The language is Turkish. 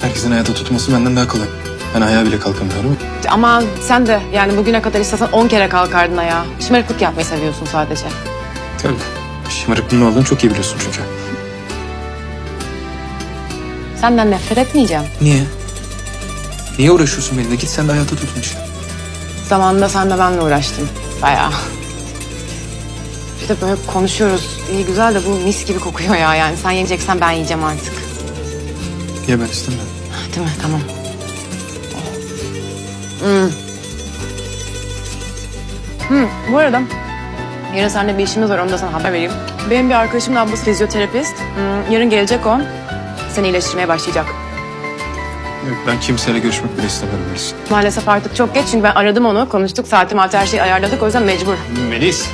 Herkesin hayata tutması benden daha kolay. Ben ayağa bile kalkamıyorum. Ama sen de yani bugüne kadar istesen 10 kere kalkardın ayağa. Şımarıklık yapmayı seviyorsun sadece. Tabii. Şımarıklığın ne olduğunu çok iyi biliyorsun çünkü. Senden nefret etmeyeceğim. Niye? Niye uğraşıyorsun benimle? Git sen de hayata tutun işte. Zamanında sen de benle uğraştın. Bayağı. İşte böyle konuşuyoruz. İyi güzel de bu mis gibi kokuyor ya yani. Sen yiyeceksen ben yiyeceğim artık. Ya ben istemiyorum. Değil mi? Tamam. Hmm. Hmm, bu arada yarın seninle bir işimiz var onu da sana haber vereyim. Benim bir arkadaşımın ablası fizyoterapist. Hmm, yarın gelecek o. Seni iyileştirmeye başlayacak. Yok, ben kimseyle görüşmek bile istemiyorum Melis. Maalesef artık çok geç çünkü ben aradım onu. Konuştuk saati maati her şeyi ayarladık. O yüzden mecbur. Melis.